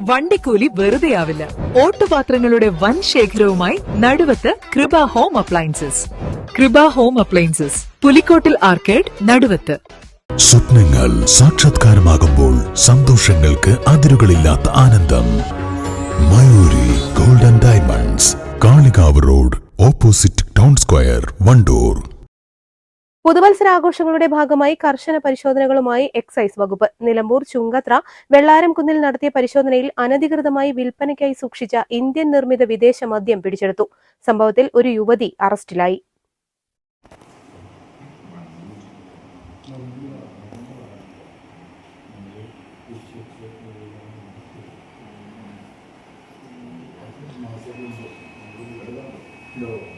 വണ്ടിക്കൂലി വെറുതെയാവില്ല. ഓട്ടുപാത്രങ്ങളുടെ വൻ ശേഖരവുമായി Naduvath Krupa home appliances. Krupa home appliances Pulikkottil arcade Naduvath. സ്വപ്നങ്ങൾ സാക്ഷാത്കാരമാകുമ്പോൾ സന്തോഷങ്ങൾക്ക് അതിരുകളില്ലാത്ത ആനന്ദം. Mayuri golden diamonds Kalikavu road opposite town square Wandoor. പുതുവത്സരാഘോഷങ്ങളുടെ ഭാഗമായി കർശന പരിശോധനകളുമായി എക്സൈസ് വകുപ്പ്. നിലമ്പൂർ ചുങ്കത്ര വെള്ളാരം കുന്നിൽ നടത്തിയ പരിശോധനയിൽ അനധികൃതമായി വിൽപ്പനയ്ക്കായി സൂക്ഷിച്ച ഇന്ത്യൻ നിർമ്മിത വിദേശ മദ്യം പിടിച്ചെടുത്തു. സംഭവത്തിൽ ഒരു യുവതി അറസ്റ്റിലായി. വയസ്സ്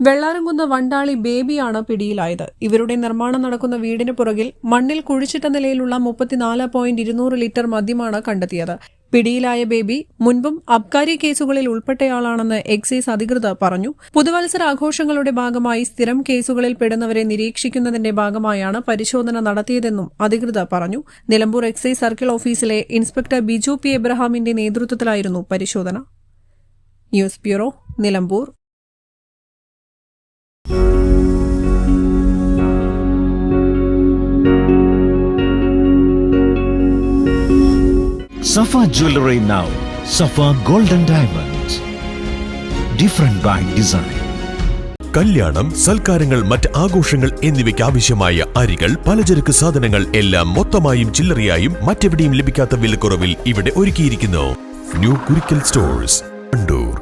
വെള്ളാരംകുന്ന് വണ്ടാളി ബേബിയാണ് പിടിയിലായത്. ഇവരുടെ നിർമ്മാണം നടക്കുന്ന വീടിന് പുറകിൽ മണ്ണിൽ കുഴിച്ചിട്ട നിലയിലുള്ള മുപ്പത്തിനാല് പോയിന്റ് ഇരുന്നൂറ് ലിറ്റർ മദ്യമാണ് കണ്ടെത്തിയത്. പിടിയിലായ ബേബി മുൻപും അബ്കാരി കേസുകളിൽ ഉൾപ്പെട്ടയാളാണെന്ന് എക്സൈസ് അധികൃതർ പറഞ്ഞു. പുതുവത്സര ആഘോഷങ്ങളുടെ ഭാഗമായി സ്ഥിരം കേസുകളിൽ പെടുന്നവരെ നിരീക്ഷിക്കുന്നതിന്റെ ഭാഗമായാണ് പരിശോധന നടത്തിയതെന്നും അധികൃതർ പറഞ്ഞു. നിലമ്പൂർ എക്സൈസ് സർക്കിൾ ഓഫീസിലെ ഇൻസ്പെക്ടർ ബിജു പി എബ്രഹാമിന്റെ നേതൃത്വത്തിലായിരുന്നു പരിശോധന. News bureau Nilambur. Safa jewellery now Safa golden Diamonds. Different by design കല്യാണം സൽക്കാരങ്ങൾ മറ്റ് ആഘോഷങ്ങൾ എന്നിവയ്ക്ക് ആവശ്യമായ അരികൾ പലചരക്ക് സാധനങ്ങൾ എല്ലാം മൊത്തമായും ചില്ലറയായും മറ്റെവിടെയും ലഭിക്കാത്ത വിലക്കുറവിൽ ഇവിടെ ഒരുക്കിയിരിക്കുന്നു. New Kurikkal stores Wandoor